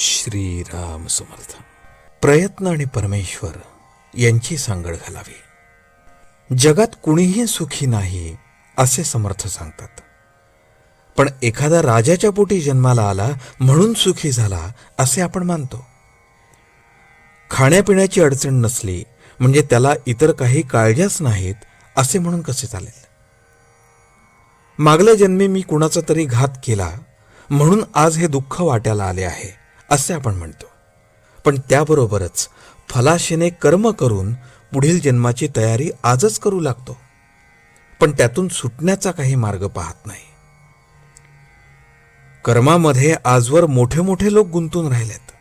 श्रीराम समर्थ. प्रयत्न आणि परमेश्वर यांची सांगड घालावी. जगात कुणीही सुखी नाही असे समर्थ सांगतात. पण एखादा राजाच्या पोटी जन्माला आला म्हणून सुखी झाला असे आपण मानतो. खाण्यापिण्याची अडचण नसली म्हणजे त्याला इतर काही काळज्याच नाहीत असे म्हणून कसे चालेल? मागल्या जन्मी मी कुणाचा तरी घात केला म्हणून आज हे दुःख वाट्याला आले आहे. असे आपण म्हणतो. पण त्याबरोबरच फलाशेने कर्म करून पुढील जन्माची तयारी आजच करू लागतो. पण त्यातून सुटण्याचा काही मार्ग पाहत नाही. कर्मामध्ये आजवर मोठे मोठे लोक गुंतून राहिलेत.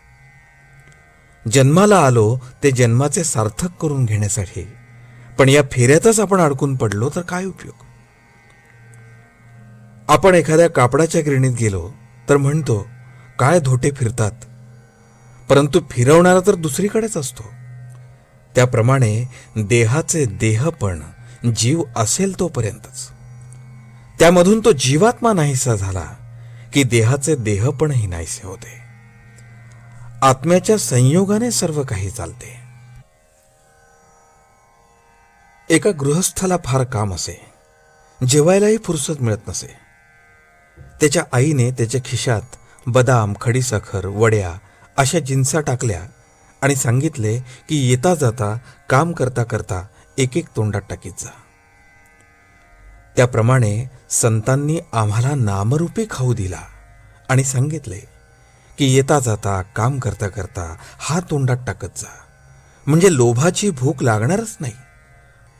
जन्माला आलो ते जन्माचे सार्थक करून घेण्यासाठी. पण या फेऱ्यातच आपण अडकून पडलो तर काय उपयोग? आपण एखाद्या कापडाच्या गिरणीत गेलो तर म्हणतो काय धोटे फिरतात. परंतु फिरवणारा तर दुसरीकडेच असतो. त्याप्रमाणे देहाचे देहपण जीव असेल तोपर्यंतच. त्यामधून तो जीवात्मा नाहीसा झाला की देहाचे देहपणही नाहीसे होते. आत्म्याच्या संयोगाने सर्व काही चालते. एका गृहस्थाला फार काम असे. जेवायलाही फुरसत मिळत नसे. त्याच्या आईने त्याच्या खिशात बदाम खडीसाखर वड्या अशा जिन्सा टाकल्या आणि सांगितले की येता जाता काम करता करता एक एक तोंडात टाकीत जा. त्याप्रमाणे संतांनी आम्हाला नामरूपी खाऊ दिला आणि सांगितले की येता जाता काम करता करता हा तोंडात टाकत जा. म्हणजे लोभाची भूक लागणारच नाही.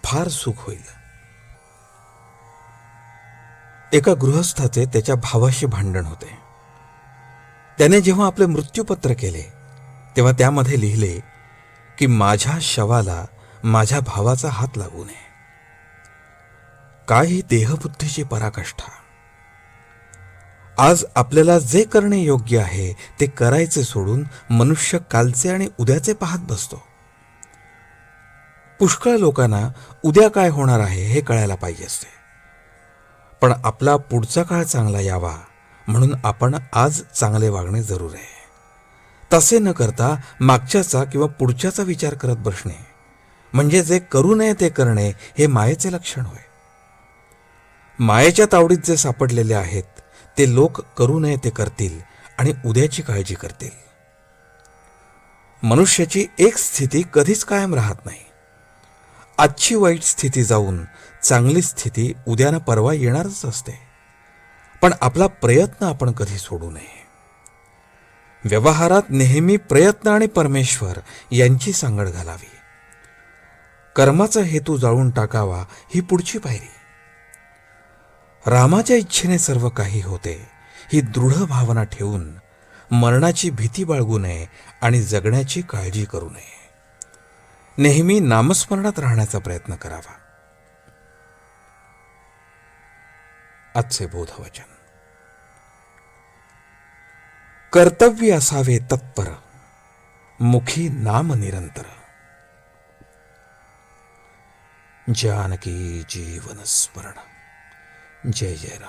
फार सुख होईल. एका गृहस्थाचे त्याच्या भावाशी भांडण होते. त्याने जेव्हा आपले मृत्यूपत्र केले तेव्हा त्यामध्ये लिहिले की माझ्या शवाला माझ्या भावाचा हात लागू नये. काय ही देहबुद्धीची पराकाष्ठा. आज आपल्याला जे करणे योग्य आहे ते करायचे सोडून मनुष्य कालचे आणि उद्याचे पाहत बसतो. पुष्कळ लोकांना उद्या काय होणार आहे हे कळायला पाहिजे असते. पण आपला पुढचा काळ चांगला यावा म्हणून आपण आज चांगले वागणे जरूर आहे. तसे न करता मागच्याचा किंवा पुढच्याचा विचार करत बसणे म्हणजे जे करू नये ते करणे हे मायेचे लक्षण होय. मायेच्या तावडीत जे सापडलेले आहेत ते लोक करू नये ते करतील आणि उद्याची काळजी करतील. मनुष्याची एक स्थिती कधीच कायम राहत नाही. आजची वाईट स्थिती जाऊन चांगली स्थिती उद्यानं परवा येणारच असते. पण आपला प्रयत्न आपण कधी सोडू नये. व्यवहारात नेहमी प्रयत्न आणि परमेश्वर यांची सांगड घालावी. कर्माचा हेतू जाळून टाकावा ही पुढची पायरी. रामाच्या इच्छेने सर्व काही होते ही दृढ भावना ठेवून मरणाची भीती बाळगू नये आणि जगण्याची काळजी करू नये. नेहमी नामस्मरणात राहण्याचा प्रयत्न करावा. आजचे बोधवचन. कर्तव्य असावे तत्पर मुखी नाम निरंतर. जानकी जीवन स्मरण. जय जय राम.